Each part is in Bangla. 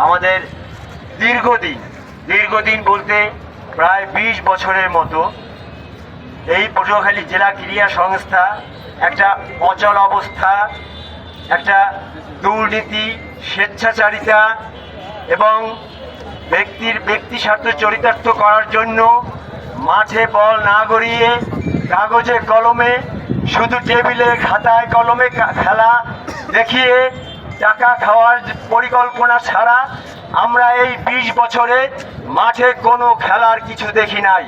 আমাদের দীর্ঘদিন দীর্ঘদিন বলতে প্রায় বিশ বছরের মতো এই পটুয়াখালী জেলা ক্রীড়া সংস্থা একটা অচল অবস্থা, একটা দুর্নীতি, স্বেচ্ছাচারিতা এবং ব্যক্তির ব্যক্তি স্বার্থ চরিতার্থ করার জন্য মাঠে বল না গড়িয়ে কাগজে কলমে শুধু টেবিলে খাতায় কলমে খেলা দেখিয়ে টাকা খাওয়ার পরিকল্পনা ছাড়া আমরা এই বিশ বছরে মাঠে কোনো খেলার কিছু দেখি নাই।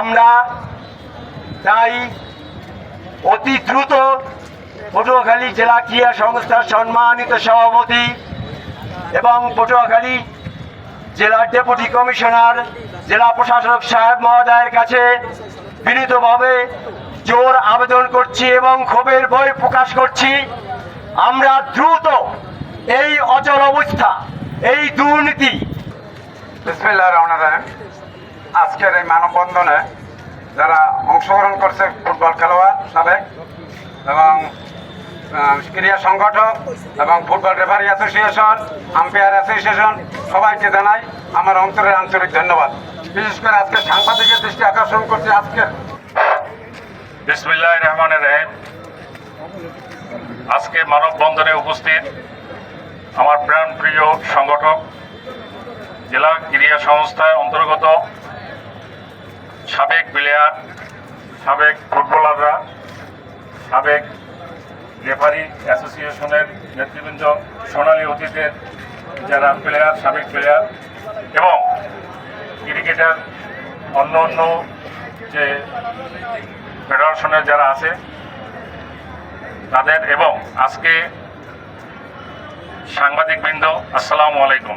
আমরা তাই অতি দ্রুত পটুয়াখালী জেলা ক্রীড়া সংস্থার সম্মানিত সভাপতি এবং পটুয়াখালী জেলার ডেপুটি কমিশনার, জেলা প্রশাসক সাহেব মহোদয়ের কাছে বিনীতভাবে জোর আবেদন করছি এবং ক্ষোভের বই প্রকাশ করছি। আমরা দ্রুত এই অচল অবস্থা এই দুর্নীতি বিসমিল্লাহ রহমান রাহিম। আজকের এই মানববন্ধনে যারা অংশগ্রহণ করছে ফুটবল খেলোয়াড় সাবেক এবং ক্রীড়া সংগঠক এবং football referee association umpire association সবাইকে জানাই আমার অন্তরের আন্তরিক ধন্যবাদ। বিশেষ করে আজকে সাংবাদিকের দৃষ্টি আকর্ষণ করছে আজকের। বিসমিল্লাহ রহমান রহিম। আজকে মানববন্ধনে উপস্থিত আমার প্রাণপ্রিয় সংগঠক, জেলা ক্রীড়া সংস্থার অন্তর্গত সাবেক প্লেয়ার, সাবেক ফুটবলাররা, সাবেক রেফারি অ্যাসোসিয়েশনের নেতৃবৃন্দ, সোনালী অতীতের যারা প্লেয়ার, সাবেক প্লেয়ার এবং ক্রিকেটার অন্য অন্য যে ফেডারেশনের যারা আছে তাদের এবং আজকে সাংবাদিকবৃন্দ আসসালামু আলাইকুম।